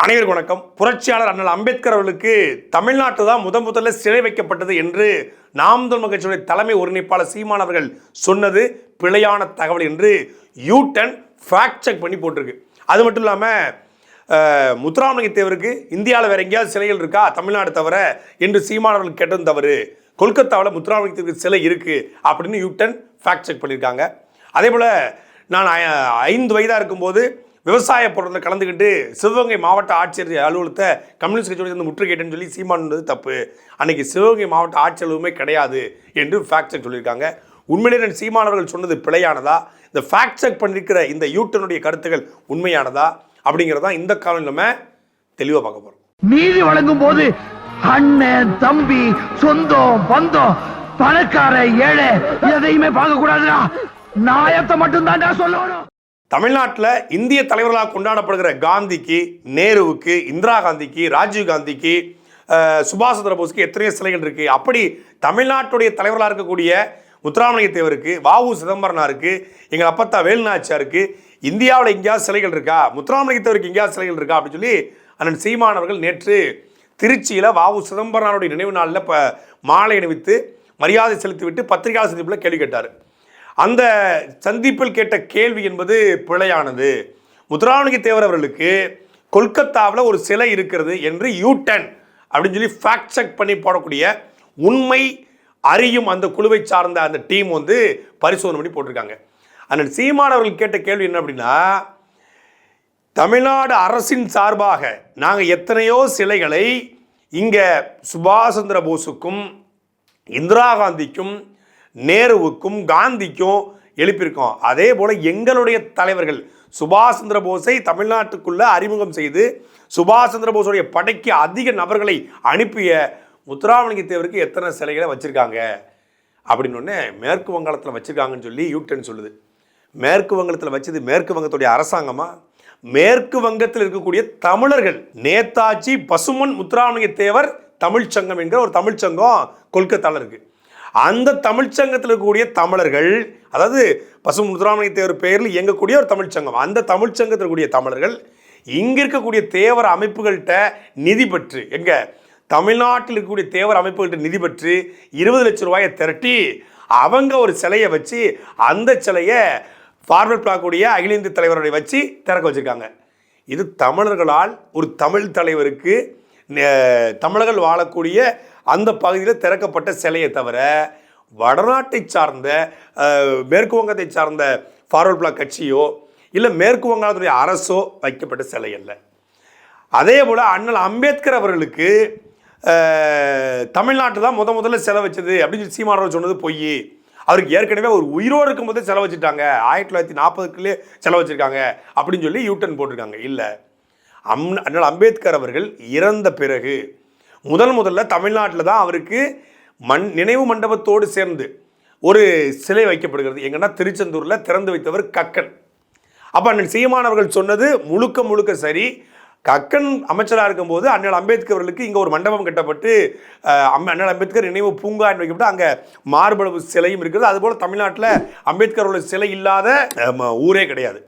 அனைவருக்கும் வணக்கம். புரட்சியாளர் அண்ணல் அம்பேத்கர் அவர்களுக்கு தமிழ்நாட்டு தான் முதன் முதல்ல சிலை வைக்கப்பட்டது என்று நாம் தமிழ் கட்சியுடைய தலைமை ஒருங்கிணைப்பாளர் சீமான் அவர்கள் சொன்னது பிழையான தகவல் என்று யூட்டன் ஃபேக்ட் செக் பண்ணி போட்டிருக்கு. அது மட்டும் இல்லாமல் முத்துராமலிங்க தேவருக்கு இந்தியாவில் வேற எங்கேயாவது சிலைகள் இருக்கா? தமிழ்நாடு தவிர என்று சீமான் அவர்கள் தவறு. கொல்கத்தாவில் முத்துராமலிங்க தேவருக்கு சிலை இருக்குது அப்படின்னு யூட்டன் ஃபேக்ட் செக் பண்ணியிருக்காங்க. அதே போல் நான் ஐந்து வயதாக இருக்கும்போது விவசாய பொருளில் கலந்துக்கிட்டு சிவகங்கை மாவட்ட ஆட்சியர் அலுவலகத்தை கம்யூனிஸ்ட் கட்சியோட வந்து முற்றுகையிட்டேன்னு சொல்லி சீமானது தப்பு. அன்னைக்கு சிவகங்கை மாவட்ட ஆட்சி அலுவலகமே கிடையாது என்று ஃபேக்ட் செக் சொல்லியிருக்காங்க. உண்மையிலே சீமானவர்கள் சொன்னது பிழையானதா? இந்த ஃபேக்ட் செக் பண்ணியிருக்கிற இந்த யூட்டனுடைய கருத்துக்கள் உண்மையானதா? அப்படிங்கிறதா இந்த காலம் நம்ம தெளிவாக பார்க்க போகிறோம் நீதி வழங்கும் போது அண்ணன் தம்பி சொந்தம் பந்தம் பணக்கார ஏழை எதையுமே பார்க்க கூடாதுடா நாயத்தை மட்டும் சொல்லணும். தமிழ்நாட்டில் இந்திய தலைவர்களாக கொண்டாடப்படுகிற காந்திக்கு நேருவுக்கு இந்திரா காந்திக்கு ராஜீவ் காந்திக்கு சுபாஷ் சந்திர போஸ்க்கு எத்தனையோ சிலைகள் இருக்குது அப்படி தமிழ்நாட்டுடைய தலைவர்களாக இருக்கக்கூடிய முத்துராமலிங்க தேவருக்கு வாவு சிதம்பரனாருக்கு எங்கள் அப்பத்தா வேலுநாச்சியாருக்கு இந்தியாவில் எங்கேயாவது சிலைகள் இருக்கா? முத்துராமலிங்க தேவருக்கு எங்கேயாவது சிலைகள் இருக்கா? அப்படின்னு சொல்லி அண்ணன் சீமான் அவர்கள் நேற்று திருச்சியில் வாவு சிதம்பரனாருடைய நினைவு நாளில் இப்போ மாலை அணிவித்து மரியாதை செலுத்திவிட்டு பத்திரிகையாளர் சந்திப்பில் கேள்வி கேட்டார். அந்த சந்திப்பில் கேட்ட கேள்வி என்பது பிழையானது. முத்துராமலிங்க தேவர் அவர்களுக்கு கொல்கத்தாவில் ஒரு சிலை இருக்கிறது என்று யூட்டன் அப்படின்னு சொல்லி ஃபேக்ட் செக் பண்ணி போடக்கூடிய உண்மை அறியும் அந்த குழுவை சார்ந்த அந்த டீம் வந்து பரிசோதனை பண்ணி போட்டிருக்காங்க. அதனால் சீமான் அவர்கள் கேட்ட கேள்வி என்ன அப்படின்னா தமிழ்நாடு அரசின் சார்பாக நாங்கள் எத்தனையோ சிலைகளை இங்கே சுபாஷ் சந்திர போஸுக்கும் இந்திரா காந்திக்கும் நேருவுக்கும் காந்திக்கும் எழுப்பியிருக்கோம். அதே போல் எங்களுடைய தலைவர்கள் சுபாஷ் சந்திர போஸை தமிழ்நாட்டுக்குள்ளே அறிமுகம் செய்து சுபாஷ் சந்திர போஸுடைய படைக்கு அதிக நபர்களை அனுப்பிய முத்துராமலிங்க தேவருக்கு எத்தனை சிலைகளை வச்சுருக்காங்க? அப்படின்னு ஒன்று மேற்கு வங்காளத்தில் வச்சுருக்காங்கன்னு சொல்லி யூட்டன் சொல்லுது. மேற்கு வங்கத்தில் வச்சது மேற்கு வங்கத்துடைய அரசாங்கமாக மேற்கு வங்கத்தில் இருக்கக்கூடிய தமிழர்கள் நேதாஜி பசுமன் முத்துராமலிங்க தேவர் தமிழ்ச்சங்கம் என்கிற ஒரு தமிழ்ச்சங்கம் கொல்கத்தாவில் இருக்குது அந்த தமிழ்ச்சங்கத்தில் இருக்கக்கூடிய தமிழர்கள் அதாவது பசு முத்துராமணி தேவர் பெயரில் இயங்கக்கூடிய ஒரு தமிழ்ச்சங்கம் அந்த தமிழ்ச்சங்கத்தில் இருக்கக்கூடிய தமிழர்கள் இங்கே இருக்கக்கூடிய தேவர் அமைப்புகள்கிட்ட நிதி பெற்று எங்கே? தமிழ்நாட்டில் இருக்கக்கூடிய தேவர் அமைப்புகள்கிட்ட நிதி பெற்று இருபது லட்சம் ரூபாயை திரட்டி அவங்க ஒரு சிலையை வச்சு அந்த சிலையை ஃபார்வர்ட் பிளாக்குடைய அகில இந்திய தலைவருடைய வச்சு திறக்க வச்சிருக்காங்க. இது தமிழர்களால் ஒரு தமிழ் தலைவருக்கு தமிழர்கள் வாழக்கூடிய அந்த பகுதியில் திறக்கப்பட்ட சிலையை தவிர வடநாட்டை சார்ந்த மேற்கு வங்கத்தை சார்ந்த ஃபார்வர்ட் பிளாக் கட்சியோ இல்லை மேற்கு வங்காளத்துடைய அரசோ வைக்கப்பட்ட சிலை அல்ல. அதே போல் அண்ணல் அம்பேத்கர் அவர்களுக்கு தமிழ்நாட்டு தான் முத முதல்ல செலவு வச்சது அப்படின்னு சொல்லி சீமானவர் சொன்னது பொய். அவருக்கு ஏற்கனவே ஒரு உயிரோடு இருக்கும்போதே செலவு வச்சுட்டாங்க. ஆயிரத்தி தொள்ளாயிரத்தி நாற்பதுக்குள்ளே செலவு வச்சுருக்காங்க அப்படின்னு சொல்லி யூட்டன் போட்டிருக்காங்க. இல்லை அம் அண்ணல் அம்பேத்கர் அவர்கள் இறந்த பிறகு முதல் முதல்ல தமிழ்நாட்டில் தான் அவருக்கு மண் நினைவு மண்டபத்தோடு சேர்ந்து ஒரு சிலை வைக்கப்படுகிறது. எங்கன்னா திருச்செந்தூரில் திறந்து வைத்தவர் கக்கன். அப்போ அண்ணன் சீமானவர்கள் சொன்னது முழுக்க முழுக்க சரி. கக்கன் அமைச்சராக இருக்கும்போது அண்ணல் அம்பேத்கர் அவர்களுக்கு இங்கே ஒரு மண்டபம் கட்டப்பட்டு அம்- அண்ணல் அம்பேத்கர் நினைவு பூங்கா என்று வைக்கப்பட்டு அங்கே மார்பளவு சிலையும் இருக்கிறது அதுபோல் தமிழ்நாட்டில் அம்பேத்கர் அவர்கள் சிலை இல்லாத ம- ஊரே கிடையாது.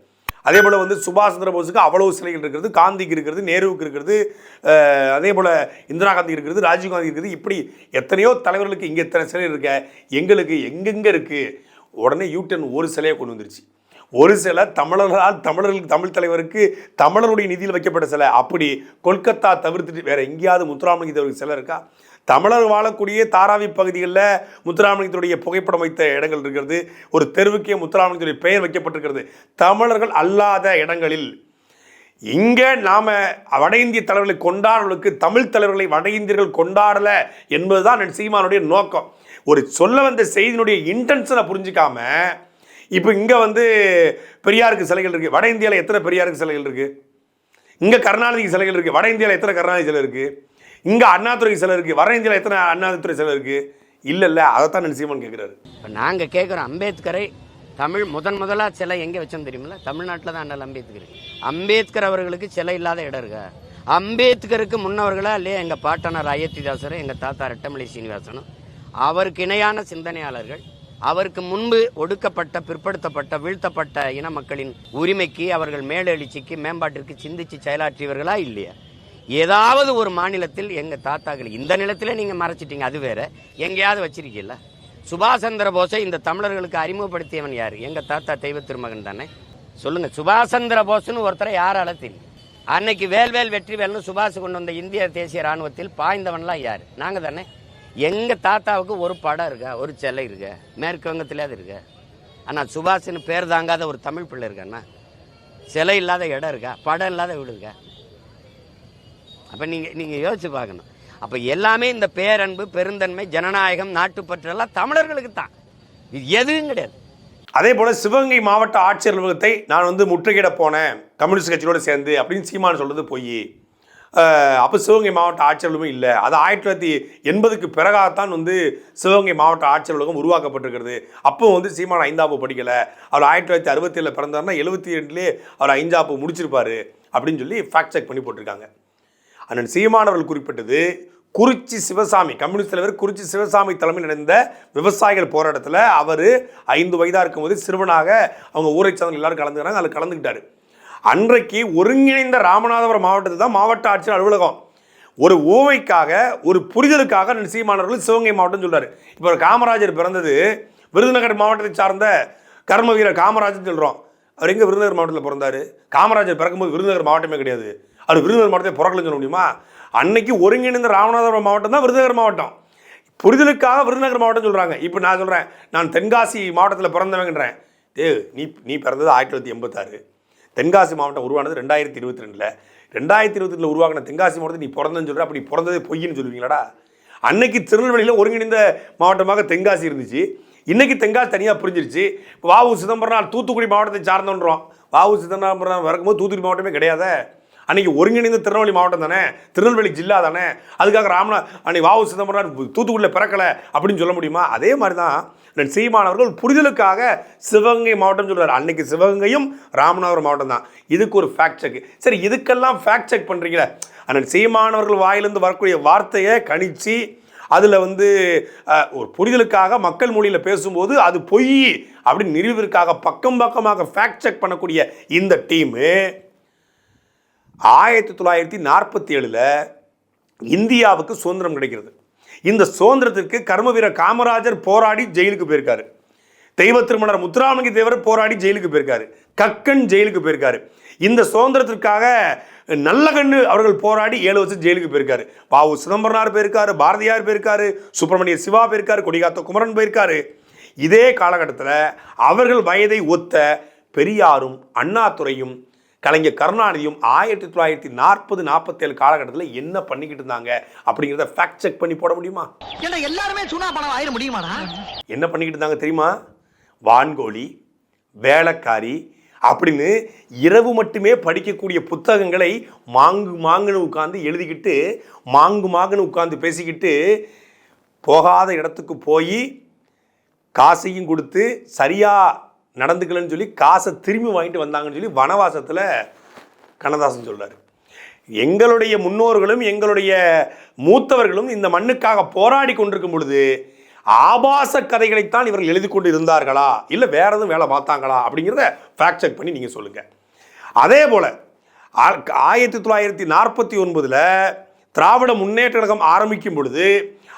அதே போல் வந்து சுபாஷ் சந்திர போஸுக்கு அவ்வளவு சிலைகள் இருக்கிறது காந்திக்கு இருக்கிறது நேருவுக்கு இருக்கிறது அதே போல் இந்திரா காந்தி இருக்கிறது ராஜீவ் காந்தி இருக்கிறது. இப்படி எத்தனையோ தலைவர்களுக்கு இங்கே எத்தனை சிலை இருக்க எங்களுக்கு எங்கெங்கே இருக்குது உடனே யூட்டன் ஒரு சிலையை கொண்டு வந்துருச்சு. ஒரு சில தமிழர்களால் தமிழர்களுக்கு தமிழ் தலைவருக்கு தமிழருடைய நிதியில் வைக்கப்பட்ட சிலை. அப்படி கொல்கத்தா தவிர்த்துட்டு வேற எங்கேயாவது முத்துராமலிங்க தேவருக்கு சிலை இருக்கா? தமிழர் வாழக்கூடிய தாராவி பகுதிகளில் முத்துராமலிங்கத்துடைய புகைப்படம் வைத்த இடங்கள் இருக்கிறது. ஒரு தெருவுக்கே முத்துராமலிங்கத்துடைய பெயர் வைக்கப்பட்டிருக்கிறது. தமிழர்கள் அல்லாத இடங்களில். இங்கே நாம் வட இந்திய தலைவர்களை கொண்டாடுவதற்கு தமிழ் தலைவர்களை வட இந்தியர்கள் கொண்டாடலை என்பதுதான் என் சீமானுடைய நோக்கம். ஒரு சொல்ல வந்த செய்தியினுடைய இன்டென்ஷனை புரிஞ்சுக்காம இப்போ இங்கே வந்து பெரியாருக்கு சிலைகள் இருக்குது வட இந்தியாவில் எத்தனை பெரியாருக்கு சிலைகள் இருக்குது இங்கே கருணாநிதிக்கு சிலைகள் இருக்குது வட இந்தியாவில் எத்தனை கருணாநிதி சிலை இருக்குது இங்கே அண்ணாதுறை சிலை இருக்குது வட இந்தியாவில் எத்தனை அண்ணாதுரை சிலை இருக்குது இல்லை இல்லை அதைத்தான் என் கேட்குறாரு இப்போ நாங்கள் கேட்குறோம் அம்பேத்கரை தமிழ் முதன் முதலாக சிலை எங்கே வச்சோம் தெரியுமில்ல? தமிழ்நாட்டில் தான் அண்ணல் அம்பேத்கர். அம்பேத்கர் அவர்களுக்கு சிலை இல்லாத இடம் இருக்கா? அம்பேத்கருக்கு முன்னவர்களா இல்லையா எங்கள் பாட்டனார் அயோத்திதாசர் எங்கள் தாத்தா ரெட்டமலை சீனிவாசனும்? அவருக்கு இணையான சிந்தனையாளர்கள் அவருக்கு முன்பு ஒடுக்கப்பட்ட பிற்படுத்தப்பட்ட வீழ்த்தப்பட்ட இன மக்களின் உரிமைக்கு அவர்கள் மேலெழுச்சிக்கு மேம்பாட்டிற்கு சிந்திச்சு செயலாற்றியவர்களா இல்லையா? ஏதாவது ஒரு மாநிலத்தில் எங்கள் தாத்தாக்கள் இந்த நிலத்திலே நீங்கள் மறைச்சிட்டீங்க அது வேற. எங்கேயாவது வச்சிருக்கீல்ல சுபாஷ் சந்திர போஸை இந்த தமிழர்களுக்கு அறிமுகப்படுத்தியவன் யார்? எங்கள் தாத்தா தெய்வ திருமகன் தானே? சொல்லுங்கள் சுபாஷ் சந்திர போஸ்னு ஒருத்தரை யாரால தெரியும் அன்னைக்கு வேல்வேல் வெற்றி வேல்னு சுபாஷ் கொண்டு வந்த இந்திய தேசிய ராணுவத்தில் பாய்ந்தவன்லாம் யார்? நாங்கள் தானே. எங்கள் தாத்தாவுக்கு ஒரு படம் இருக்கா? ஒரு சிலை இருக்கா? மேற்கு வங்கத்திலேயாவது இருக்கா? ஆனால் சுபாஷ்னு பேர் தாங்காத ஒரு தமிழ் பிள்ளை இருக்காண்ணா. சிலை இல்லாத இடம் இருக்கா? படம் இல்லாத வீடு இருக்கா? அப்போ நீங்கள் நீங்கள் யோசிச்சு பார்க்கணும். அப்போ எல்லாமே இந்த பேரன்பு பெருந்தன்மை ஜனநாயகம் நாட்டுப்பற்று எல்லாம் தமிழர்களுக்கு தான் இது எதுவும் கிடையாது. அதே போல சிவகங்கை மாவட்ட ஆட்சியர் அலுவலகத்தை நான் வந்து முற்றுகையிட போனேன். கம்யூனிஸ்ட் கட்சியோட சேர்ந்து அப்படின்னு சீமான் சொல்கிறது பொய். அப்போ சிவகங்கை மாவட்ட ஆட்சியர் அலுவலகம் இல்லை. அது ஆயிரத்தி தொள்ளாயிரத்தி எண்பதுக்கு பிறகாகத்தான் வந்து சிவகங்கை மாவட்ட ஆட்சியர் அலுவலகம் உருவாக்கப்பட்டிருக்கிறது. அப்போ வந்து சீமான் ஐந்தாப்பு படிக்கலை. அவர் ஆயிரத்தி தொள்ளாயிரத்தி அறுபத்தி ஏழில் பிறந்தாருன்னா எழுபத்தி ரெண்டுலேயே அவர் ஐந்தாப்பு முடிச்சிருப்பார் அப்படின்னு சொல்லி ஃபேக்ட் செக் பண்ணி போட்டிருக்காங்க. அண்ணன் சீமானவர்கள் குறிப்பிட்டது குறிச்சி சிவசாமி கம்யூனிஸ்ட் தலைவர் குறிச்சி சிவசாமி தலைமையில் நடந்த விவசாயிகள் போராட்டத்தில் அவர் ஐந்து வயதாக இருக்கும்போது சிறுவனாக அவங்க ஊரை சேர்ந்த எல்லாரும் கலந்துக்கிறாங்க அதில் கலந்துக்கிட்டாரு. அன்றைக்கு ஒருங்கிணைந்த ராமநாதபுரம் மாவட்டத்தில் தான் மாவட்ட ஆட்சியர் அலுவலகம். ஒரு ஓவைக்காக ஒரு புரிதலுக்காக அண்ணன் சீமானவர்கள் சிவகங்கை மாவட்டம் சொல்கிறார் இப்போ ஒரு காமராஜர் பிறந்தது விருதுநகர் மாவட்டத்தை சார்ந்த கர்ம வீரர் காமராஜர் சொல்கிறோம் அவர் எங்கே விருதுநகர் மாவட்டத்தில் பிறந்தாரு? காமராஜர் பிறக்கும்போது விருதுநகர் மாவட்டமே கிடையாது. அது விருதுநகர் மாவட்டத்தை பிறக்கலன்னு சொல்ல முடியுமா? அன்னைக்கு ஒருங்கிணைந்த ராமநாதபுரம் மாவட்டம் தான் விருதுநகர் மாவட்டம். புரிதலுக்காக விருதுநகர் மாவட்டம் சொல்கிறாங்க இப்போ நான் சொல்கிறேன் நான் தென்காசி மாவட்டத்தில் பிறந்தவங்கன்றேன். தே நீ நீ பிறந்தது ஆயிரத்தி தொள்ளாயிரத்தி எண்பத்தாறு. தென்காசி மாவட்டம் உருவானது ரெண்டாயிரத்தி இருபத்தி ரெண்டில். ரெண்டாயிரத்தி இருபத்தி ரெண்டில் உருவாக்கின தென்காசி மாவட்டத்தை நீ பிறந்தன்னு சொல்கிற அப்படி பிறந்ததே பொய்ன்னு சொல்லுவீங்களாடா? அன்னைக்கு திருநெல்வேலியில் ஒருங்கிணைந்த மாவட்டமாக தென்காசி இருந்துச்சு. இன்றைக்கி தென்காசி தனியாக புரிஞ்சிருச்சு. இப்போ வாவு சிதம்பரம் தூத்துக்குடி மாவட்டத்தை சார்ந்தோன்றோம். வாவு சிதம்பரம் பிறக்கும்போது தூத்துக்குடி மாவட்டமே கிடையாதே. அன்னைக்கு ஒருங்கிணைந்த திருநெல்வேலி மாவட்டம் தானே? திருநெல்வேலி ஜில்லா தானே? அதுக்காக ராமநா அன்னைக்கு வாவு சிதம்பரம் தூத்துக்குடியில் பிறக்கலை அப்படின்னு சொல்ல முடியுமா? அதே மாதிரி தான் நான் சீமானவர்கள் புரிதலுக்காக சிவகங்கை மாவட்டம் சொல்கிறார் அன்னைக்கு சிவகங்கையும் ராமநாதபுரம் மாவட்டம் தான். இதுக்கு ஒரு ஃபேக்ட் செக் சரி இதுக்கெல்லாம் ஃபேக்ட் செக் பண்ணுறீங்களே அண்ணன் சீமானவர்கள் வாயிலிருந்து வரக்கூடிய வார்த்தையை கணிச்சு அதில் வந்து ஒரு புரிதலுக்காக மக்கள் மொழியில் பேசும்போது அது பொய் அப்படின்னு நிறுவிற்காக பக்கம் பக்கமாக ஃபேக்ட் செக் பண்ணக்கூடிய இந்த டீமு ஆயிரத்தி தொள்ளாயிரத்தி நாற்பத்தி ஏழில் இந்தியாவுக்கு சுதந்திரம் கிடைக்கிறது. இந்த சுதந்திரத்திற்கு கர்மவீரர் காமராஜர் போராடி ஜெயிலுக்கு போயிருக்காரு. தெய்வ திருமணர் முத்துராமலிங்க தேவர் போராடி ஜெயிலுக்கு போயிருக்காரு. கக்கன் ஜெயிலுக்கு போயிருக்காரு. இந்த சுதந்திரத்திற்காக நல்ல கண்ணு அவர்கள் போராடி ஏழு வருஷம் ஜெயிலுக்கு போயிருக்காரு. பாவு சிதம்பரனார் போயிருக்காரு பாரதியார் போயிருக்காரு சுப்பிரமணிய சிவா போயிருக்காரு கொடிகாத்த குமரன் போயிருக்காரு. இதே காலகட்டத்தில் அவர்கள் வயதை ஒத்த பெரியாரும் அண்ணாதுரையும் கலைஞர் கருணாநிதியும் ஆயிரத்தி தொள்ளாயிரத்தி நாற்பது நாற்பத்தேழு காலகட்டத்தில் என்ன பண்ணிக்கிட்டு இருந்தாங்க அப்படிங்கிறத ஃபேக்ட் செக் பண்ணி போட முடியுமா? எல்லாருமே சுனா பணம் ஆயிர முடியுமாடா? என்ன பண்ணிக்கிட்டு இருந்தாங்க தெரியுமா? வான்கோழி வேலைக்காரி அப்படின்னு இரவு மட்டுமே படிக்கக்கூடிய புத்தகங்களை மாங்கு மாங்குன்னு உட்காந்து எழுதிக்கிட்டு மாங்கு மாங்குன்னு உட்காந்து பேசிக்கிட்டு போகாத இடத்துக்கு போய் காசையும் கொடுத்து சரியாக நடந்துக்கலன்னு சொல்லி காசை திரும்பி வாங்கிட்டு வந்தாங்கன்னு சொல்லி வனவாசத்தில் கண்ணதாசன் சொல்கிறார் எங்களுடைய முன்னோர்களும் எங்களுடைய மூத்தவர்களும் இந்த மண்ணுக்காக போராடி கொண்டிருக்கும் பொழுது ஆபாச கதைகளைத்தான் இவர்கள் எழுதி கொண்டு இருந்தார்களா? இல்லை வேற எதுவும் வேலை பார்த்தாங்களா? அப்படிங்கிறத ஃபேக்ட் செக் பண்ணி நீங்கள் சொல்லுங்கள் அதே போல் ஆயிரத்தி தொள்ளாயிரத்தி நாற்பத்தி ஒன்பதில் திராவிட முன்னேற்ற கழகம் ஆரம்பிக்கும் பொழுது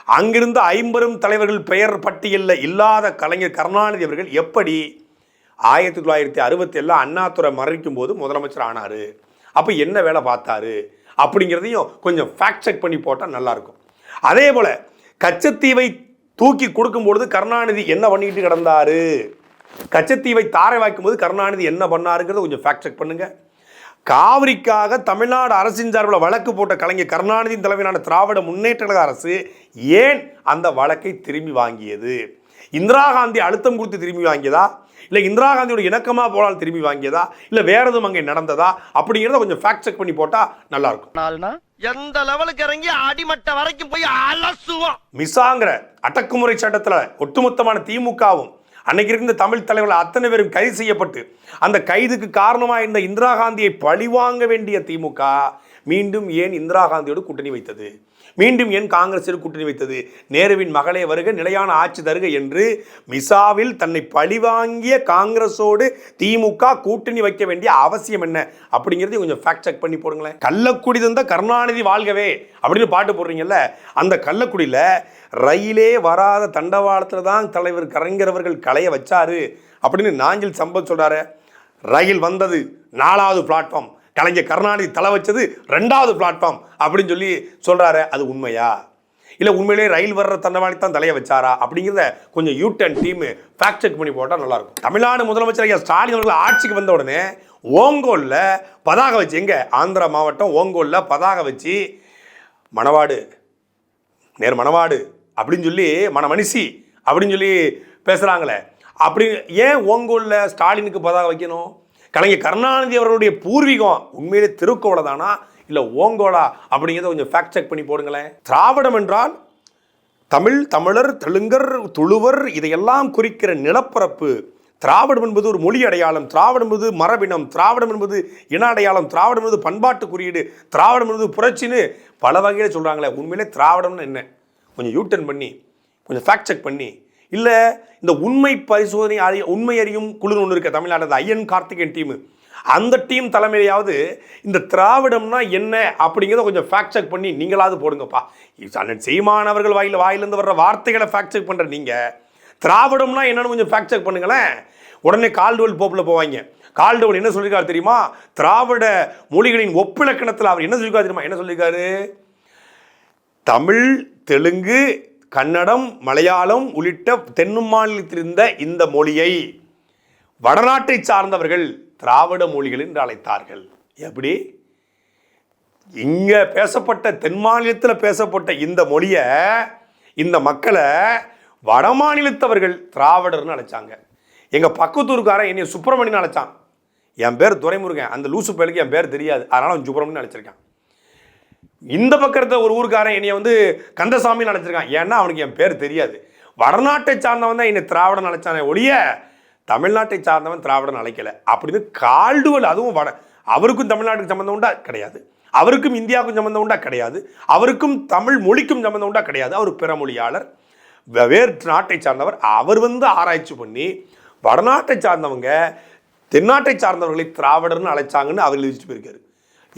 அங்கிருந்த ஐம்பெரும் தலைவர்கள் பெயர் பட்டியலில் இல்லாத கலைஞர் கருணாநிதி அவர்கள் எப்படி ஆயிரத்தி தொள்ளாயிரத்தி அறுபத்தி ஏழில் அண்ணாதுரை மறைக்கும் போது முதலமைச்சர் ஆனார். அப்போ என்ன வேலை பார்த்தாரு? அப்படிங்கிறதையும் கொஞ்சம் ஃபேக்ட் செக் பண்ணி போட்டால் நல்லாயிருக்கும். அதே போல் கச்சத்தீவை தூக்கி கொடுக்கும்பொழுது கருணாநிதி என்ன பண்ணிக்கிட்டு கிடந்தாரு? கச்சத்தீவை தாரை வாய்க்கும்போது கருணாநிதி என்ன பண்ணாருங்கிறத கொஞ்சம் ஃபேக்ட் செக் பண்ணுங்க. காவிரிக்காக தமிழ்நாடு அரசின் சார்பில் வழக்கு போட்ட கலைஞர் கருணாநிதியின் தலைமையிலான திராவிட முன்னேற்ற கழக அரசு ஏன் அந்த வழக்கை திரும்பி வாங்கியது? இந்திரா காந்தி அழுத்தம் கொடுத்து திரும்பி வாங்கியதா? இல்லை இந்திரா காந்தியோட இணக்கமாக போனால் திரும்பி வாங்கியதா? இல்லை வேற எதுவும் அங்கே நடந்ததா? அப்படிங்கிறத கொஞ்சம் ஃபேக்ட் செக் பண்ணி போட்டால் நல்லாயிருக்கும். எந்த லெவலுக்கு இறங்கி அடிமட்ட வரைக்கும் போய் அலசுவோம். மிசாங்கிற அடக்குமுறை சட்டத்தில் ஒட்டுமொத்தமான திமுகவும் அன்னைக்கு இருந்த தமிழ் தலைவர்கள் அத்தனை பேரும் கைது செய்யப்பட்டு அந்த கைதுக்கு காரணமாக இருந்த இந்திரா காந்தியை பழிவாங்க வேண்டிய திமுக மீண்டும் ஏன் இந்திரா காந்தியோடு கூட்டணி வைத்தது? மீண்டும் ஏன் காங்கிரஸில் கூட்டணி வைத்தது. நேருவின் மகளே வருக நிலையான ஆட்சி தருக என்று மிசாவில் தன்னை பழிவாங்கிய காங்கிரஸோடு திமுக கூட்டணி வைக்க வேண்டிய அவசியம் என்ன? அப்படிங்கிறதையும் கொஞ்சம் ஃபேக்ட் செக் பண்ணி போடுங்களேன். கள்ளக்குடி தந்த கருணாநிதி வாழ்கவே அப்படின்னு பாட்டு போடுறீங்கல்ல அந்த கள்ளக்குடியில் ரயிலே வராத தண்டவாளத்தில் தான் தலைவர் கலைஞர் அவர்கள் களைய வச்சாரு அப்படின்னு நாஞ்சில் சம்பத் சொல்கிறாரு ரயில் வந்தது நாலாவது பிளாட்ஃபார்ம் கலைஞர் கருணாநிதி தலை வச்சது ரெண்டாவது பிளாட்ஃபார்ம் அப்படின்னு சொல்லி சொல்கிறாரு அது உண்மையா? இல்லை உண்மையிலேயே ரயில் வர்ற தண்டவாளி தான் தலைய வச்சாரா? அப்படிங்கிறத கொஞ்சம் YouTurn team fact check பண்ணி போட்டால் நல்லாயிருக்கும் தமிழ்நாடு முதலமைச்சர் ஐயா ஸ்டாலின் அவர்கள் ஆட்சிக்கு வந்த உடனே ஓங்கோலில் பதாகை வச்சு எங்கே? ஆந்திரா மாவட்டம் ஓங்கோலில் பதாகை வச்சு மணவாடு நேர் மணவாடு அப்படின்னு சொல்லி மணமணிசி அப்படின்னு சொல்லி பேசுகிறாங்களே அப்படி ஏன் ஓங்கோலில் ஸ்டாலினுக்கு பதாக வைக்கணும்? கலைஞர் கருணாநிதி அவர்களுடைய பூர்வீகம் உண்மையிலே திருக்கோளை தானா இல்லை ஓங்கோலா அப்படிங்கிறத கொஞ்சம் ஃபேக்ட் செக் பண்ணி போடுங்களேன். திராவிடம் என்றால் தமிழ் தமிழர் தெலுங்கர் துளுவர் இதையெல்லாம் குறிக்கிற நிலப்பரப்பு. திராவிடம் என்பது ஒரு மொழி அடையாளம். திராவிடம் என்பது மரபினம். திராவிடம் என்பது இன அடையாளம். திராவிடம் என்பது பண்பாட்டு குறியீடு. திராவிடம் என்பது புரட்சின்னு பல வகையில் சொல்கிறாங்களே உண்மையிலே திராவிடம்னு என்ன? கொஞ்சம் யூட்டன் பண்ணி கொஞ்சம் ஃபேக்ட் செக் பண்ணி இல்லை இந்த உண்மை பரிசோதனை அறி உண்மை அறியும் குழு ஒன்று இருக்க தமிழ்நாடு ஐயன் கார்த்திகேயன் டீமு. அந்த டீம் தலைமையிலாவது இந்த திராவிடம்னா என்ன அப்படிங்கிறத கொஞ்சம் ஃபேக்ட் செக் பண்ணி நீங்களாவது போடுங்கப்பா. அண்ணன் சீமானவர்கள் வாயில் வாயிலிருந்து வர்ற வார்த்தைகளை ஃபேக்ட் செக் பண்ணுற நீங்கள் திராவிடம்னா என்னன்னு கொஞ்சம் ஃபேக்ட் செக் பண்ணுங்களேன். உடனே கால்டுவல் போப்பில் போவாங்க. கால்டுவல் என்ன சொல்லியிருக்காரு தெரியுமா? திராவிட மொழிகளின் ஒப்பிலக்கணத்தில் அவர் என்ன சொல்லியிருக்காரு தெரியுமா? என்ன சொல்லியிருக்காரு தமிழ் தெலுங்கு கன்னடம் மலையாளம் உள்ளிட்ட தென்னும் மாநிலத்தில் இருந்த இந்த மொழியை வடநாட்டை சார்ந்தவர்கள் திராவிட மொழிகள் என்று அழைத்தார்கள். எப்படி? இங்கே பேசப்பட்ட தென் மாநிலத்தில் பேசப்பட்ட இந்த மொழியை இந்த மக்களை வட மாநிலத்தவர்கள் திராவிடர்னு அழைச்சாங்க. எங்கள் பக்கத்தூருக்காரன் என்னை சுப்பிரமணியன் அழைச்சான். என் பேர் துரைமுருகன். அந்த லூசு பயலுக்கு என் பேர் தெரியாது. அதனால் அவன் சுப்பிரமணியன் அழைச்சிருக்கான். இந்த பக்கத்தில் ஒரு ஊருக்காரன் என்னை வந்து கந்தசாமின்னு நினச்சிருக்கான் ஏன்னா அவனுக்கு என் பேர் தெரியாது. வடநாட்டை சார்ந்தவன் தான் என்னை திராவிடன் நினைச்சானே ஒழிய தமிழ்நாட்டை சார்ந்தவன் திராவிடன் அழைக்கல. அப்படின்னு கால்டுவல் அதுவும் வட அவருக்கும் தமிழ்நாட்டுக்கு சம்மந்தம் உண்டா? கிடையாது. அவருக்கும் இந்தியாவுக்கும் சம்மந்தம் உண்டா? கிடையாது. அவருக்கும் தமிழ் மொழிக்கும் சம்மந்தம் உண்டா? கிடையாது. அவர் பிற மொழியாளர். வேறு நாட்டை சார்ந்தவர். அவர் வந்து ஆராய்ச்சி பண்ணி வடநாட்டை சார்ந்தவங்க தென்னாட்டை சார்ந்தவர்களை திராவிடர்னு அழைச்சாங்கன்னு அவர் எழுதிட்டு போயிருக்காரு.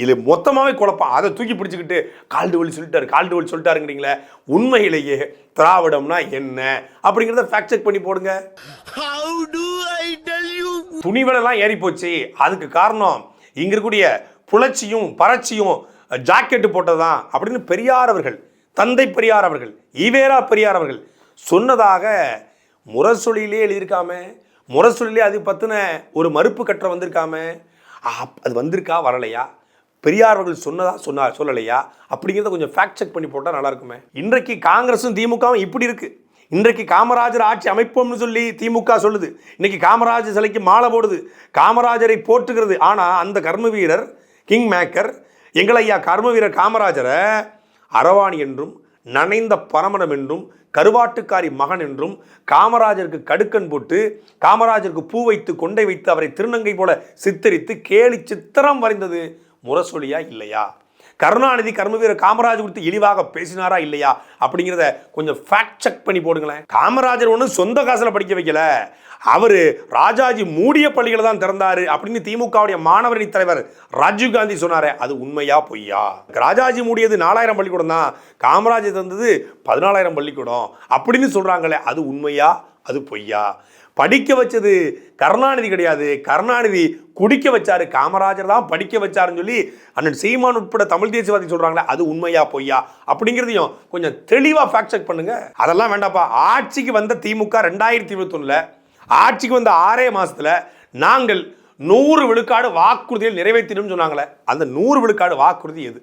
இது மொத்தமாகவே குழப்பம். அதை தூக்கி பிடிச்சிக்கிட்டு கால்டுவல் சொல்லிட்டாரு கால்டுவல் சொல்லிட்டாருங்கிறீங்களே உண்மையிலேயே திராவிடம்னா என்ன? அப்படிங்கிறத ஃபேக்ட் செக் பண்ணி போடுங்க. How do I tell you? துணி விலைலாம் ஏறி போச்சு அதுக்கு காரணம் இங்க இருக்கக்கூடிய புரட்சியும் பறட்சியும் ஜாக்கெட்டு போட்டதுதான் அப்படின்னு பெரியார் அவர்கள் தந்தை பெரியார் அவர்கள் ஈவேரா பெரியார் அவர்கள் சொன்னதாக முரசொலியிலே எழுதியிருக்காம. முரசொலியிலே அது பற்றின ஒரு மறுப்பு கட்டுற வந்திருக்காம. அது வந்திருக்கா வரலையா? பெரியார் அவர்கள் சொன்னதா சொன்னா சொல்லலையா? அப்படிங்கிறத கொஞ்சம் ஃபேக்ட் செக் பண்ணி போட்டால் நல்லா இருக்குமே இன்றைக்கு காங்கிரஸும் திமுகவும் இப்படி இருக்கு. இன்றைக்கு காமராஜர் ஆட்சி அமைப்போம்னு சொல்லி திமுக சொல்லுது. இன்னைக்கு காமராஜர் சிலைக்கு மாலை போடுது. காமராஜரை போற்றுகிறது. ஆனால் அந்த கர்ம வீரர் கிங் மேக்கர் எங்களையா ஐயா கர்ம வீரர் காமராஜரை அரவாணி என்றும் நனைந்த பரமணம் என்றும் கருவாட்டுக்காரி மகன் என்றும் காமராஜருக்கு கடுக்கன் போட்டு காமராஜருக்கு பூ வைத்து கொண்டை வைத்து அவரை திருநங்கை போல சித்தரித்து கேலி சித்திரம் வரைந்தது. முரசொலியா இல்லையா? கருணாநிதி கர்மவீர காமராஜ் குறித்து இழிவாக பேசினாரா இல்லையா? அப்படிங்கிறத கொஞ்சம் ஃபேக்ட் செக் பண்ணி போடுங்களேன். காமராஜர் ஒன்றும் சொந்த காசில் படிக்க வைக்கல. அவர் ராஜாஜி மூடிய பள்ளிகளை தான் திறந்தாரு அப்படின்னு திமுகவுடைய மாணவரணி தலைவர் ராஜீவ் காந்தி சொன்னாரே அது உண்மையா பொய்யா? ராஜாஜி மூடியது நாலாயிரம் பள்ளிக்கூடம் தான். காமராஜர் தந்தது பதினாலாயிரம் பள்ளிக்கூடம் அப்படின்னு சொல்கிறாங்களே அது உண்மையா? அது பொய்யா? படிக்க வச்சது கருணாநிதி கிடையாது. கருணாநிதி குடிக்க வச்சாரு. காமராஜர் தான் படிக்க வச்சாருன்னு சொல்லி அண்ணன் சீமான் உட்பட தமிழ் தேசியவாதி சொல்றாங்களே அது உண்மையா பொய்யா? அப்படிங்கிறதையும் கொஞ்சம் தெளிவா ஃபேக்ட் செக் பண்ணுங்க. அதெல்லாம் வேண்டாப்பா. ஆட்சிக்கு வந்த திமுக ரெண்டாயிரத்தி இருபத்தொன்னுல ஆட்சிக்கு வந்த ஆறே மாசத்துல நாங்கள் நூறு விழுக்காடு வாக்குறுதிகள் நிறைவேற்றினோம்னு சொன்னாங்களே அந்த நூறு விழுக்காடு வாக்குறுதி எது?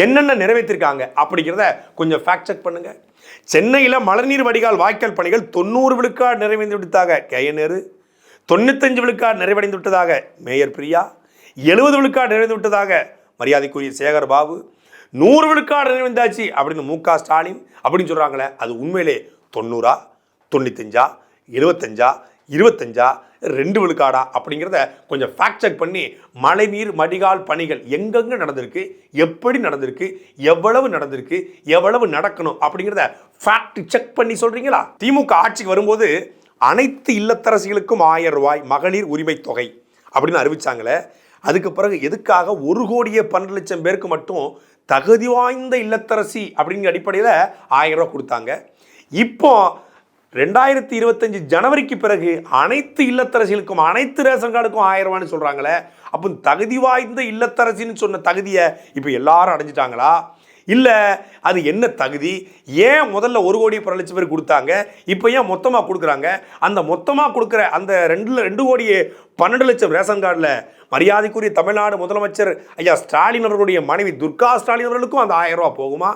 என்னென்ன நிறைவேற்றிருக்காங்க அப்படிங்கிறத கொஞ்சம் ஃபேக்ட் செக் பண்ணுங்க. சென்னையில் மழைநீர் வடிகால் வாய்க்கால் பணிகள் தொண்ணூறு விழுக்காடு நிறைவடைந்து விட்டதாக கேய தொண்ணூத்தஞ்சு விழுக்காடு நிறைவடைந்து விட்டதாக மேயர் பிரியா எழுபது விழுக்காடு நிறைவேந்து விட்டதாக மரியாதைக்குரிய சேகர் பாபு நூறு விழுக்காடு நிறைவேந்தாச்சு அப்படின்னு மு க ஸ்டாலின் அப்படின்னு சொல்கிறாங்களே அது உண்மையிலே தொண்ணூறா தொண்ணூத்தஞ்சா எழுபத்தஞ்சா இருபத்தஞ்சா ரெண்டு விழுக்காடா அப்படிங்கிறத கொஞ்சம் ஃபேக்ட் செக் பண்ணி மழைநீர் மடிகால் பணிகள் எங்கெங்கே நடந்திருக்கு எப்படி நடந்திருக்கு எவ்வளவு நடந்திருக்கு எவ்வளவு நடக்கணும் அப்படிங்கிறத ஃபேக்ட் செக் பண்ணி சொல்கிறீங்களா திமுக ஆட்சிக்கு வரும்போது அனைத்து இல்லத்தரசிகளுக்கும் ஆயிரம் ரூபாய் மகளிர் உரிமை தொகை அப்படின்னு அறிவிச்சாங்களே. அதுக்கு பிறகு எதுக்காக ஒரு கோடியே பன்னெண்டு லட்சம் பேருக்கு மட்டும் தகுதி வாய்ந்த இல்லத்தரசி அப்படிங்கிற அடிப்படையில் ஆயிரம் ரூபா கொடுத்தாங்க. இப்போ ரெண்டாயிரத்தி இருபத்தஞ்சு ஜனவரிக்கு பிறகு அனைத்து இல்லத்தரசிகளுக்கும் அனைத்து ரேஷன் கார்டுக்கும் ஆயிரம் ரூபான்னு சொல்கிறாங்களே அப்போ தகுதி வாய்ந்த இல்லத்தரசின்னு சொன்ன தகுதியை இப்போ எல்லாரும் அடைஞ்சிட்டாங்களா? இல்லை அது என்ன தகுதி? ஏன் முதல்ல ஒரு கோடி பல லட்சம் பேர் கொடுத்தாங்க? இப்போ ஏன் மொத்தமாக கொடுக்குறாங்க? அந்த மொத்தமாக கொடுக்குற அந்த ரெண்டு ரெண்டு கோடியே பன்னெண்டு லட்சம் ரேஷன் கார்டில் மரியாதைக்குரிய தமிழ்நாடு முதலமைச்சர் ஐயா ஸ்டாலின் அவர்களுடைய மனைவி துர்கா ஸ்டாலின் அவர்களுக்கும் அந்த ஆயிரம் ரூபா போகுமா?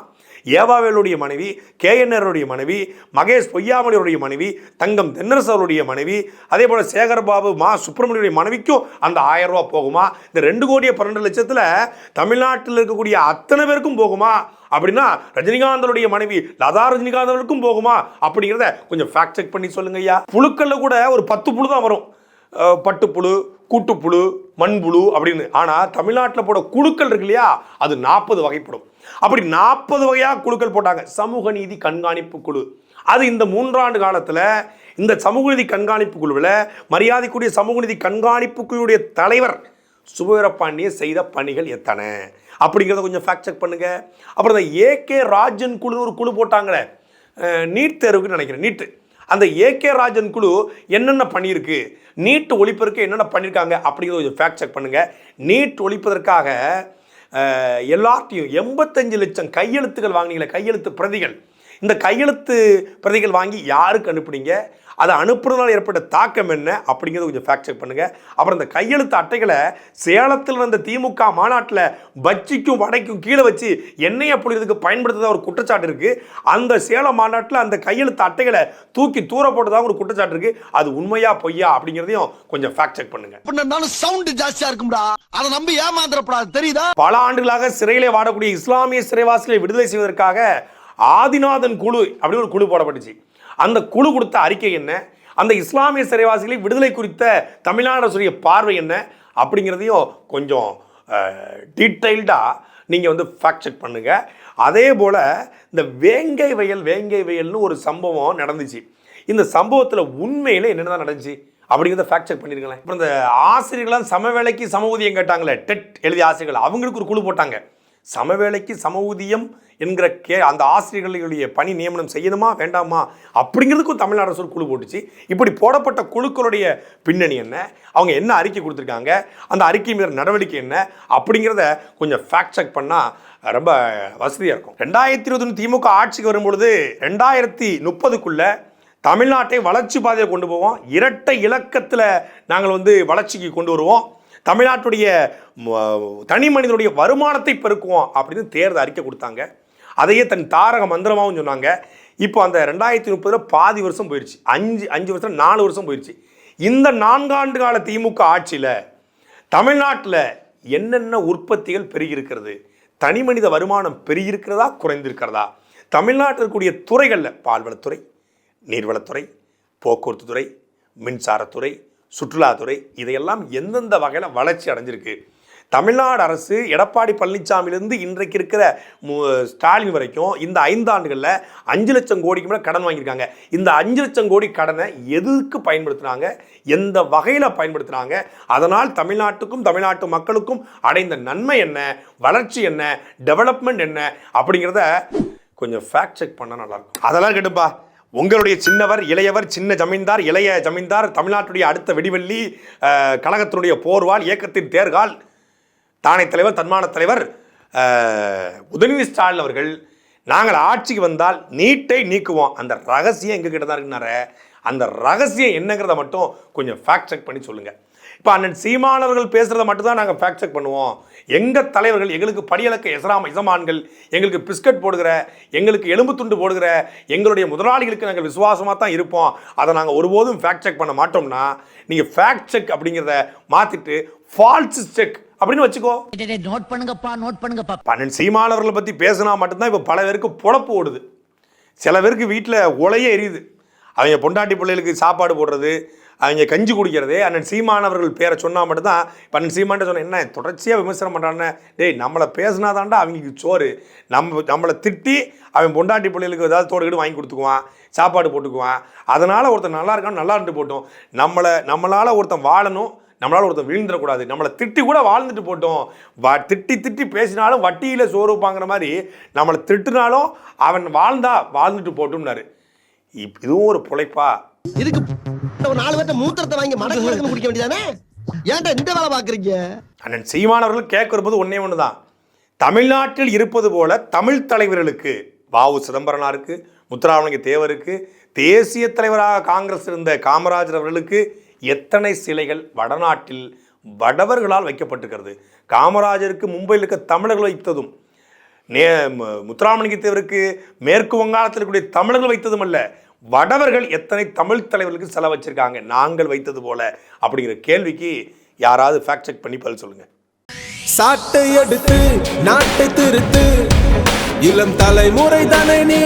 ஏவாவேலுடைய மனைவி கேஎன்ஆருடைய மனைவி மகேஷ் பொய்யாமலியுடைய மனைவி தங்கம் தென்னரசருடைய மனைவி அதே போல் சேகர்பாபு மா சுப்பிரமணியுடைய மனைவிக்கும் அந்த ஆயிரம் ரூபா போகுமா? இந்த ரெண்டு கோடியே பன்னெண்டு லட்சத்தில் தமிழ்நாட்டில் இருக்கக்கூடிய அத்தனை பேருக்கும் போகுமா? அப்படின்னா ரஜினிகாந்தனுடைய மனைவி லதா ரஜினிகாந்தனுக்கும் போகுமா? அப்படிங்கிறத கொஞ்சம் ஃபேக்ட் செக் பண்ணி சொல்லுங்க ஐயா. புழுக்களில் கூட ஒரு பத்து புழு தான் வரும். பட்டுப்புழு கூட்டுப்புழு மண்புழு அப்படின்னு. ஆனால் தமிழ்நாட்டில் போட குழுக்கள் இருக்கு இல்லையா? அது நாற்பது வகைப்படும். அப்படி நாற்பது வகையாக குழுக்கள் போட்டாங்க. சமூக நீதி கண்காணிப்பு குழு. அது இந்த மூன்றாண்டு காலத்தில் இந்த சமூக நீதி கண்காணிப்பு குழுவில் மரியாதைக்குரிய சமூக நீதி கண்காணிப்பு குழுவுடைய தலைவர் சுபவீரபாண்டிய செய்த பணிகள் எத்தனை? அப்படிங்கிறத கொஞ்சம் ஃபேக்ட் செக் பண்ணுங்க. அப்புறம் இந்த ஏகே ராஜன் குழு ஒரு குழு போட்டாங்களே. நீட் தேர்வுக்கு நினைக்கிறேன் நீட்டு. அந்த ஏகே ராஜன் குழு என்னென்ன பண்ணியிருக்கு? நீட் ஒழிப்பதற்கு என்னென்ன பண்ணியிருக்காங்க? அப்படிங்கிறத கொஞ்சம் ஃபேக்ட் செக் பண்ணுங்க. நீட் ஒழிப்பதற்காக எல்லார்ட்டையும் எண்பத்தஞ்சு லட்சம் கையெழுத்துக்கள் வாங்கினீங்களே கையெழுத்து பிரதிகள். இந்த கையெழுத்து பிரதிகள் வாங்கி யாருக்கு அனுப்புனீங்க? அதை அனுப்புறதுனால ஏற்பட்ட தாக்கம் என்ன அப்படிங்கிறத கொஞ்சம் ஃபேக்ட் செக் பண்ணுங்க. அப்புறம் இந்த கையெழுத்து அட்டைகளை சேலத்தில் நடந்த திமுக மாநாட்டில் பஜ்ஜிக்கும் வடைக்கும் கீழே வச்சு எண்ணெயை புளியதுக்கு பயன்படுத்துறதா ஒரு குற்றச்சாட்டு இருக்கு. அந்த சேலம் மாநாட்டில் அந்த கையெழுத்து அட்டைகளை தூக்கி தூர போட்டதாக ஒரு குற்றச்சாட்டு இருக்கு. அது உண்மையா பொய்யா அப்படிங்கிறதையும் கொஞ்சம் ஃபேக்ட் செக் பண்ணுங்க. சவுண்ட் ஜாஸ்தியா இருக்கும்டா. அதை நம்பி ஏமாந்துடப்படாது தெரியுதா? பல ஆண்டுகளாக சிறையிலே வாடக்கூடிய இஸ்லாமிய சிறைவாசிகளை விடுதலை செய்வதற்காக ஆதிநாதன் குழு அப்படின்னு ஒரு குழு போடப்பட்டுச்சு. அந்த குழு கொடுத்த அறிக்கை என்ன? அந்த இஸ்லாமிய சிறைவாசிகளை விடுதலை குறித்த தமிழ்நாடு அரசுடைய பார்வை என்ன? அப்படிங்கிறதையும் கொஞ்சம் டீட்டெயில்டாக நீங்கள் வந்து ஃபேக்ட் செக் பண்ணுங்கள் அதே போல் இந்த வேங்கை வயல் வேங்கை வயல்னு ஒரு சம்பவம் நடந்துச்சு. இந்த சம்பவத்தில் உண்மையில் என்னென்ன தான் நடந்துச்சு? அப்படிங்கிறத ஃபேக்ட் செக் பண்ணிருங்களேன். இப்போ இந்த ஆசிரியர்கள்லாம் சம வேலைக்கு சம ஊதியம் கேட்டாங்களே டெட் எழுதிய ஆசிரியர்கள் அவங்களுக்கு ஒரு குழு போட்டாங்க. சமவேளைக்கு சம ஊதியம் என்கிற கே அந்த ஆசிரியர்களுடைய பணி நியமனம் செய்யணுமா வேண்டாமா? அப்படிங்கிறதுக்கும் தமிழ்நாடு அரசு குழு போட்டுச்சு. இப்படி போடப்பட்ட குழுக்களுடைய பின்னணி என்ன? அவங்க என்ன அறிக்கை கொடுத்துருக்காங்க? அந்த அறிக்கை மீது நடவடிக்கை என்ன? அப்படிங்கிறத கொஞ்சம் ஃபேக்ட் செக் பண்ணால் ரொம்ப வசதியாக இருக்கும். ரெண்டாயிரத்தி இருபத்தி திமுக ஆட்சிக்கு வரும்பொழுது ரெண்டாயிரத்தி முப்பதுக்குள்ள தமிழ்நாட்டை வளர்ச்சி பாதையை கொண்டு போவோம். இரட்டை இலக்கத்தில் நாங்கள் வந்து வளர்ச்சிக்கு கொண்டு வருவோம். தமிழ்நாட்டுடைய தனி மனிதனுடைய வருமானத்தை பெருக்குவோம் அப்படின்னு தேர்தல் அறிக்கை கொடுத்தாங்க. அதையே தன் தாரக மந்திரமாகவும் சொன்னாங்க. இப்போ அந்த ரெண்டாயிரத்தி முப்பதில் பாதி வருஷம் போயிடுச்சு அஞ்சு அஞ்சு வருஷம் நாலு வருஷம் போயிடுச்சு இந்த நான்காண்டு கால திமுக ஆட்சியில் தமிழ்நாட்டில் என்னென்ன உற்பத்திகள் பெருகியிருக்கிறது? தனி மனித வருமானம் பெருகியிருக்கிறதா குறைந்திருக்கிறதா? தமிழ்நாட்டில் இருக்கக்கூடிய துறைகளில் பால்வளத்துறை நீர்வளத்துறை போக்குவரத்து துறை மின்சாரத்துறை சுற்றுலாத்துறை இதையெல்லாம் எந்தெந்த வகையில் வளர்ச்சி அடைஞ்சிருக்கு? தமிழ்நாடு அரசு எடப்பாடி பழனிசாமியிலிருந்து இன்றைக்கு இருக்கிற மு- ஸ்டாலின் வரைக்கும் இந்த ஐந்தாண்டுகளில் அஞ்சு லட்சம் கோடிக்கு மேலே கடன் வாங்கியிருக்காங்க. இந்த அஞ்சு லட்சம் கோடி கடனை எதுக்கு பயன்படுத்துனாங்க? எந்த வகையில் பயன்படுத்துனாங்க? அதனால் தமிழ்நாட்டுக்கும் தமிழ்நாட்டு மக்களுக்கும் அடைந்த நன்மை என்ன? வளர்ச்சி என்ன? டெவலப்மெண்ட் என்ன? அப்படிங்கிறத கொஞ்சம் ஃபேக்ட் செக் பண்ணால் நல்லாயிருக்கும் அதெல்லாம் கேட்டுப்பா. உங்களுடைய சின்னவர் இளையவர் சின்ன ஜமீன்தார் இளைய ஜமீன்தார் தமிழ்நாட்டுடைய அடுத்த வெடிவெள்ளி கழகத்தினுடைய போர்வால் இயக்கத்தின் தேர்கால் தானை தலைவர் தன்மான தலைவர் உதயநிதி ஸ்டாலின் அவர்கள் நாங்கள் ஆட்சிக்கு வந்தால் நீட்டை நீக்குவோம். அந்த ரகசியம் எங்க கிட்ட தான் இருக்குனாரு அந்த ரகசியம் என்னங்கிறத மட்டும் கொஞ்சம் ஃபேக்ட் செக் பண்ணி சொல்லுங்க. இப்போ அண்ணன் சீமானவர்கள் பேசுறத மட்டும் தான் நாங்கள் ஃபேக்ட் செக் பண்ணுவோம். எங்கள் தலைவர்கள் எங்களுக்கு படியலக்க எசராம் எசமான்கள் எங்களுக்கு பிஸ்கட் போடுகிற எங்களுக்கு எலும்பு துண்டு போடுகிற எங்களுடைய முதலாளிகளுக்கு நாங்கள் விசுவாசமாக தான் இருப்போம். அதை நாங்கள் ஒருபோதும் ஃபேக்ட் செக் பண்ண மாட்டோம்னா நீங்கள் ஃபேக்ட் செக் அப்படிங்கிறத மாற்றிட்டு ஃபால்ஸ் செக் அப்படின்னு வச்சுக்கோ. நோட் பண்ணுங்கப்பா நோட் பண்ணுங்கப்பா. பன்னெண்டு சீமானவர்களை பற்றி பேசினா மட்டும்தான் இப்போ பல பேருக்கு பொழப்பு ஓடுது. சில பேருக்கு வீட்டில் உலையே எரியுது. அவங்க பொண்டாட்டி பிள்ளைகளுக்கு சாப்பாடு போடுறது அவங்க கஞ்சி குடிக்கிறதே அண்ணன் சீமானவர்கள் பேரை சொன்னால் மட்டும்தான். இப்போ அண்ணன் சீமான்ட்ட சொன்ன என்ன தொடர்ச்சியாக விமர்சனம் பண்ணுறான்னு டேய் நம்மளை பேசினாதான்டா அவங்களுக்கு சோறு. நம்ம நம்மளை திட்டி அவன் பொண்டாட்டி பிள்ளைகளுக்கு ஏதாவது தோடு கீடு வாங்கி கொடுத்துக்குவான் சாப்பாடு போட்டுக்குவான். அதனால் ஒருத்தன் நல்லா இருக்கான்னு நல்லா இருந்து போட்டோம். நம்மளை நம்மளால் ஒருத்தன் வாழணும் நம்மளால் ஒருத்தன் வீழ்ந்துடக்கூடாது. நம்மளை திட்டி கூட வாழ்ந்துட்டு போட்டோம். வ திட்டி திட்டி பேசினாலும் வட்டியில் சோறு வைப்பாங்கிற மாதிரி நம்மளை திட்டுனாலும் அவன் வாழ்ந்தா வாழ்ந்துட்டு போட்டும்னாரு. இப் இதுவும் ஒரு பிழைப்பா? இதுக்கு ஒரு நாலு பேர்த்த மூத்திரத்தை வாங்கி மடக்கு மடக்குன்னு குடிக்க வேண்டியதானே? ஏன்டா இந்த வேலை பாக்குறீங்க? அண்ணன் சீமானவர்கள் கேட்க இருப்பது ஒன்றே ஒன்று தான் தமிழ்நாட்டில் இருப்பது போல தமிழ் தலைவர்களுக்கு வாவு சிதம்பரனாருக்கு முத்துராமலிங்க தேவருக்கு தேசிய தலைவராக காங்கிரஸ் இருந்த காமராஜர் அவர்களுக்கு எத்தனை சிலைகள் வடநாட்டில் வடவர்களால் வைக்கப்பட்டிருக்கிறது? காமராஜருக்கு மும்பையில் இருக்க தமிழர்கள் வைத்ததும் நே முத்துராமலிங்க தேவருக்கு மேற்கு வங்காளத்தில் இருக்கக்கூடிய தமிழர்கள் வைத்ததும் அல்ல வடவர்கள் எத்தனை தமிழ் தலைவர்களுக்கு செலவு வச்சிருக்காங்க? நாங்கள் வைத்தது போல அப்படிங்கிற கேள்விக்கு யாராவது ஃபேக்ட் செக் பண்ணி பதில் சொல்லுங்க. சாட்டை எடுத்து நாட்டை திருத்து. இளம் தலைமுறை தானே நீ